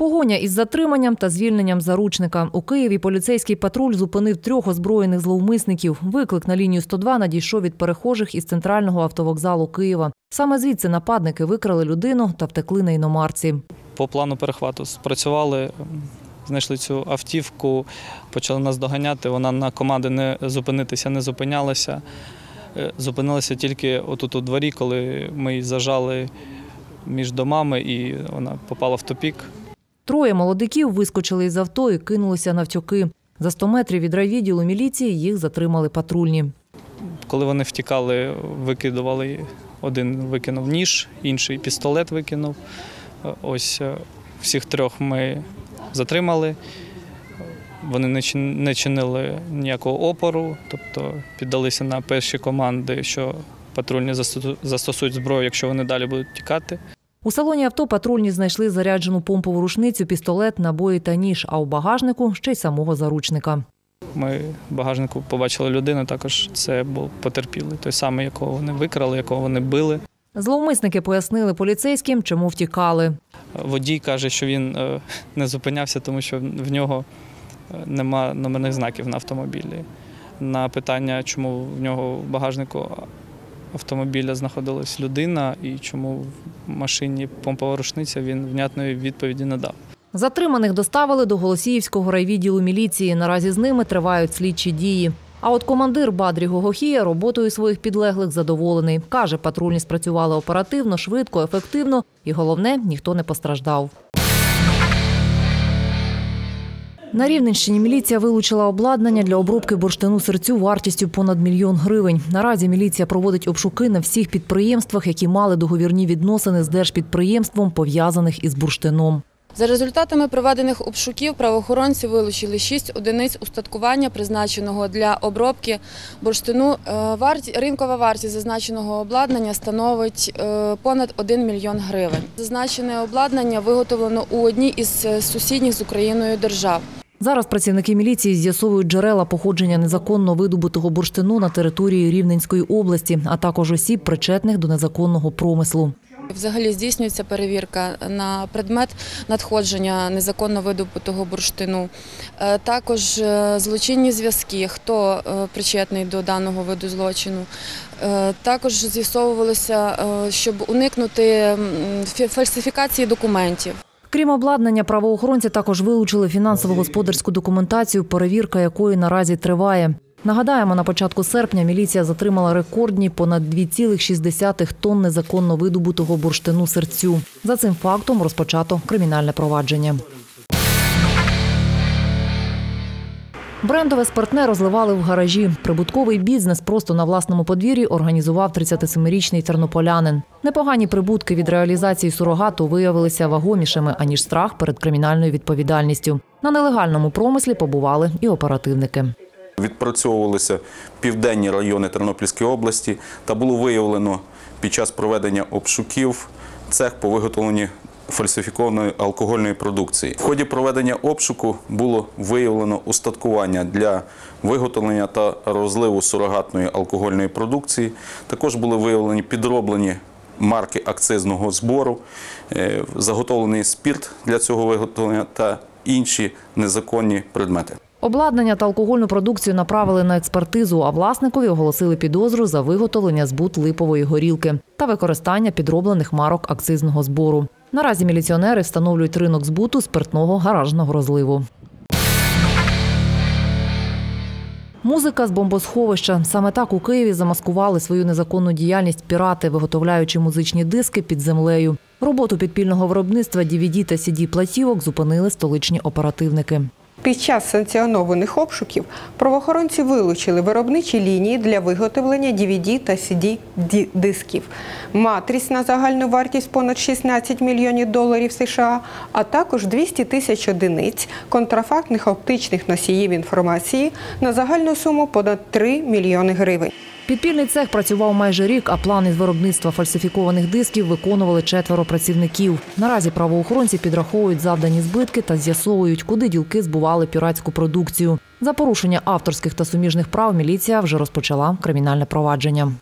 Погоня із затриманням та звільненням заручника. У Києві поліцейський патруль зупинив трьох озброєних зловмисників. Виклик на лінію 102 надійшов від перехожих із центрального автовокзалу Києва. Саме звідси нападники викрали людину та втекли на іномарці. По плану перехвату спрацювали, знайшли цю автівку, почали нас доганяти. Вона на команди не зупинитися не зупинялася. Е, Зупинилася тільки отут у дворі, коли ми її зажали між домами і вона попала в тупік. Троє молодиків вискочили із авто і кинулися навтьоки. За 100 метрів від райвідділу міліції їх затримали патрульні. Коли вони втікали, викидували один викинув ніж, інший пістолет викинув. Ось е, всіх трьох ми затримали. Вони не чинили ніякого опору, тобто піддалися на перші команди, що патрульні застосу- застосують зброю, якщо вони далі будуть тікати. У салоні авто патрульні знайшли заряджену помпову рушницю, пістолет, набої та ніж, а у багажнику ще й самого заручника. Ми в багажнику побачили людину, також це був потерпілий, той самий, якого вони викрали, якого вони били. Зловмисники пояснили поліцейським, чому втікали. Водій каже, що він е, не зупинявся, тому що в нього е, нема номерних знаків на автомобілі. На питання, чому в нього в багажнику автомобіля знаходилась людина і чому в машині помпова рушниця, він внятної відповіді не дав. Затриманих доставили до Голосіївського райвідділу міліції. Наразі з ними тривають слідчі дії. А от командир Бадрі Гогохія роботою своїх підлеглих задоволений. Каже, патрульні спрацювали оперативно, швидко, ефективно і головне, ніхто не постраждав. На Рівненщині міліція вилучила обладнання для обробки бурштину серцю вартістю понад мільйон гривень. Наразі міліція проводить обшуки на всіх підприємствах, які мали договірні відносини з держпідприємством, пов'язаних із бурштином. За результатами проведених обшуків правоохоронці вилучили 6 одиниць устаткування, призначеного для обробки бурштину. Е, Ринкова вартість зазначеного обладнання становить е, понад 1 мільйон гривень. Зазначене обладнання виготовлено у одній із е, сусідніх з Україною держав. Зараз працівники міліції з'ясовують джерела походження незаконно видобутого бурштину на території Рівненської області, а також осіб, причетних до незаконного промислу. Взагалі здійснюється перевірка на предмет надходження незаконно видобутого бурштину. Е, Також е, злочинні зв'язки, хто е, причетний до даного виду злочину. Також з'ясовувалося, щоб уникнути фальсифікації документів. Крім обладнання, правоохоронці також вилучили фінансово-господарську документацію, перевірка якої наразі триває. Нагадаємо, на початку серпня міліція затримала рекордні понад 2,6 тонн незаконно видобутого бурштину серцю. За цим фактом розпочато кримінальне провадження. Брендове спиртне розливали в гаражі. Прибутковий бізнес просто на власному подвір'ї організував 37-річний тернополянин. Непогані прибутки від реалізації сурогату виявилися вагомішими, аніж страх перед кримінальною відповідальністю. На нелегальному промислі побували і оперативники. Відпрацьовувалися південні райони Тернопільської області та було виявлено під час проведення обшуків цех по виготовленню фальсифікованої алкогольної продукції. В ході проведення обшуку було виявлено устаткування для виготовлення та розливу сурогатної алкогольної продукції. Також були виявлені підроблені марки акцизного збору, е, заготовлений спірт для цього виготовлення та інші незаконні предмети. Обладнання та алкогольну продукцію направили на експертизу, а власникові оголосили підозру за виготовлення збут липової горілки та використання підроблених марок акцизного збору. Наразі міліціонери встановлюють ринок збуту спиртного гаражного розливу. Музика з бомбосховища. Саме так у Києві замаскували свою незаконну діяльність пірати, виготовляючи музичні диски під землею. Роботу підпільного виробництва DVD та CD-платівок зупинили столичні оперативники. Під час санкціонованих обшуків правоохоронці вилучили виробничі лінії для виготовлення DVD та CD дисків, матріс на загальну вартість понад 16 мільйонів доларів США, а також 200 тисяч одиниць контрафактних оптичних носіїв інформації на загальну суму понад 3 мільйони гривень. Підпільний цех працював майже рік, а плани з виробництва фальсифікованих дисків виконували четверо працівників. Наразі правоохоронці підраховують завдані збитки та з'ясовують, куди ділки збували піратську продукцію. За порушення авторських та суміжних прав міліція вже розпочала кримінальне провадження.